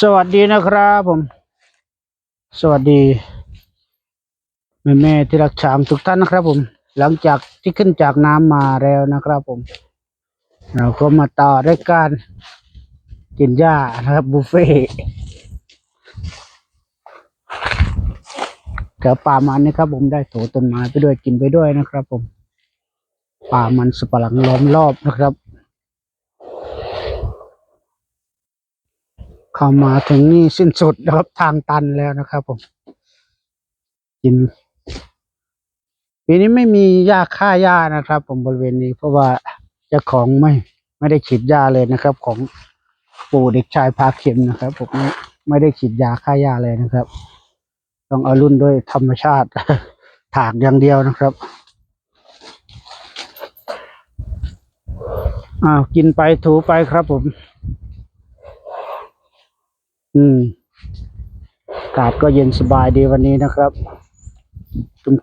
สวัสดีนะครับผม สวัสดี แม่แม่ที่รักชางทุกท่านนะครับผม หลังจากที่ขึ้นจากน้ำมาแล้วนะครับผม เราก็มาต่อรายการกินหญ้านะครับบุฟเฟ่ต์กับป่ามันนะครับผมได้โถต้นไม้ไปด้วยกินไปด้วยนะครับผม ป่ามันสปะหลังล้อมรอบนะครับ เข้ามาถึงนี่สิ้นสุดนะครับทางตันแล้วนะครับผมกินปีนี้ไม่มีหญ้าฆ่าหญ้านะครับ ผมบริเวณนี้เพราะว่าเจ้าของไม่ ไม่ได้ฉีดยาเลยนะครับ ของปู่เด็กชายพาเข็มนะครับ ผมไม่ไม่ได้ฉีดยาฆ่าหญ้าเลยนะครับ ต้องเอารุ่นด้วยธรรมชาติถากอย่างเดียวนะครับอ้าวกินไปถูไปครับผม อืมอากาศก็เย็นสบายดีวันนี้นะครับ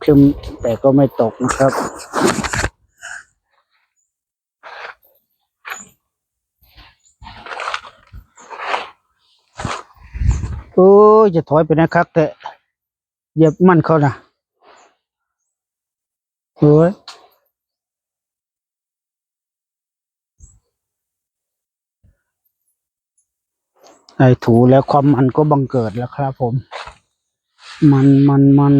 ครึมๆแต่ก็ไม่ตกนะครับโอ้ยจะถอยไปนะครับแต่เหยียบมันเขานะโอ้ย ไอ้ถูแล้วความมันก็บังเกิดแล้วครับผม มันมันมัน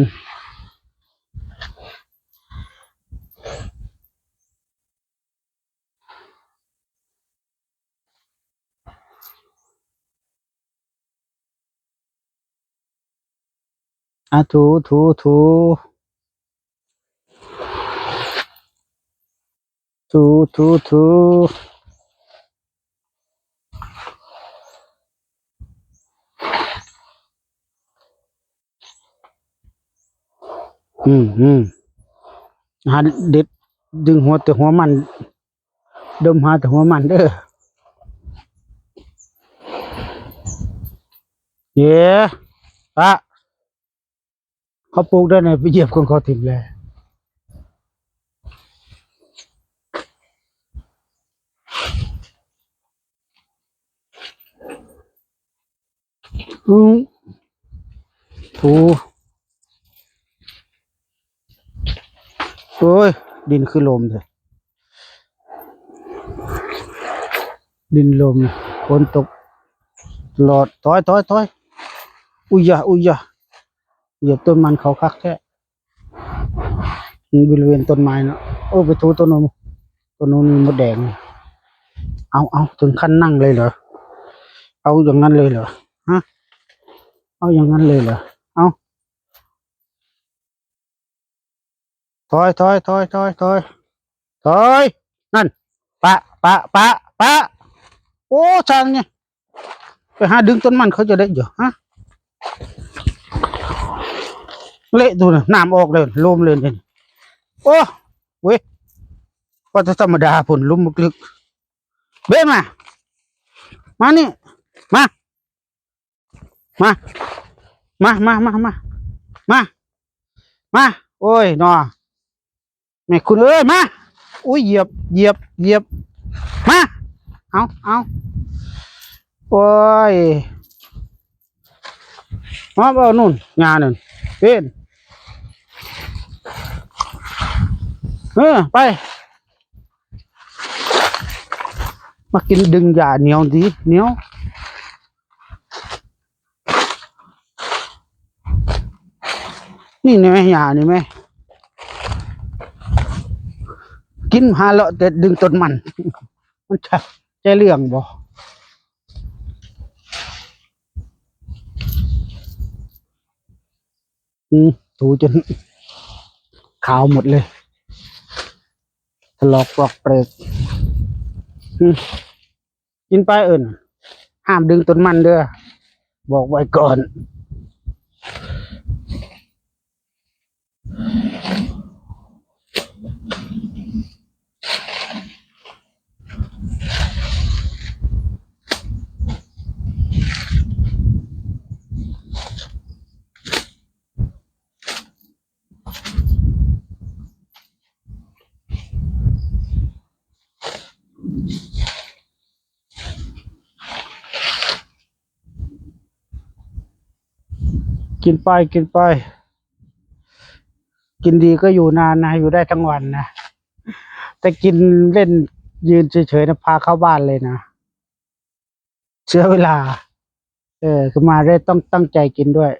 อะถูถูถูถูถูถู อืมอืมหาเด็ดดึงหัวแต่หัวมัน ดมหาแต่หัวมันเด้อเย้ปะเขาปลูกได้ไหนไปเหยียบของเขาทิ้งเลยอืมถู โอ้ย ดินคือลมเลยดินลมฝนตกตลอดถอยถอยถอยอุยยะอุยยะเหยียบต้นมันเขาคักแท้บริเวณต้นไม้เนาะโอ้ไปถูต้นนู้นต้นนู้นมีมดแดง เอาเอาถึงขั้นนั่งเลยเหรอ เอาอย่างนั้นเลยเหรอฮะเอาอย่างนั้นเลยเหรอ เอา ถอยถอยถอยถอยถอยถอยนั่นปะปะปะปะโอ้ช่างเนี่ยไปหาดึงต้นมันเขาจะได้อยู่ฮะเละดูนะน้ำออกเลยลมเลยเนี่ยโอ้เว้ยว่าจะธรรมดาผลลุ่มลึกเบ้มา มานี่ มา มา มา มา มา มา มา มา โอ้ยนอ แม่คุณเอ้ยมาอุ้ยเหยียบเหยียบเหยียบมาเอาเอาโอ้ยมาเอานู่นงานนั่นเป็นเออไป มากินดึงยาเหนียวดีเหนียวนี่นี่ไหมยานี่ไหม กินหาเลาะแต่ดึงต้นมัน มันจะจะเรื่องบ่อืมถูจนขาวหมดเลยถลอกปลอกเปลือกอืมกินไปเอิ่นห้ามดึงต้นมันเด้อบอกไว้ก่อน กินไปกินไป กินดีก็อยู่นานนะ อยู่ได้ทั้งวันนะ แต่กินเล่นยืนเฉยๆนะพาเข้าบ้านเลยนะเชื้อเวลา เออคือมาได้ต้องตั้งใจกินด้วย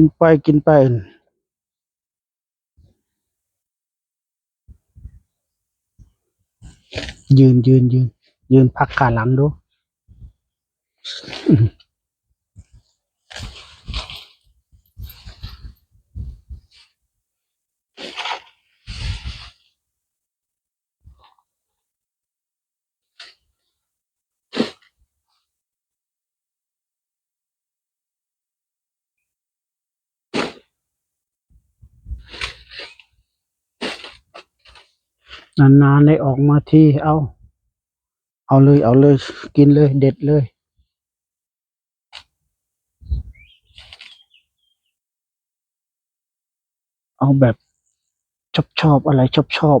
กินไปกินไปยืนยืนยืนยืนพักขาหลังดู นานๆได้ออกมาทีเอา เอาเลย เอาเลย กินเลย เด็ดเลย เอาแบบชอบชอบอะไรชอบชอบ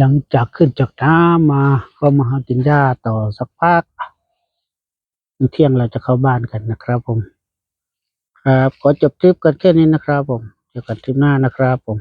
หนอีกนั่นสลังจากขึ้นจากน้ำมาก็มาหากินหญ้าต่อสักพักเที่ยงเราจะเข้าบ้านกันนะครับผม ครับขอจบทริปกันแค่นี้นะครับผมเจอกันทริปหน้านะครับผม